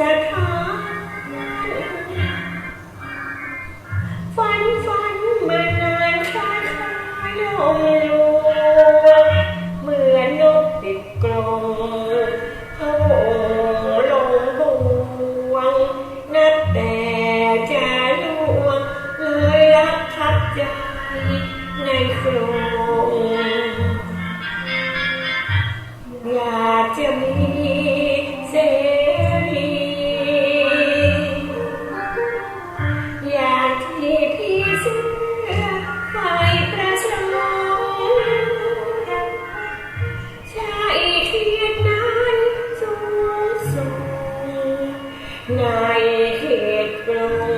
เสด็ฝันฝันมานานคคล้ายลมลวงเมือนนกติดกรงพงค์ลงบวงนับแต่จะล่วงเลยรักทับใจในครงอยากจะมีเส ในเหตุกลัว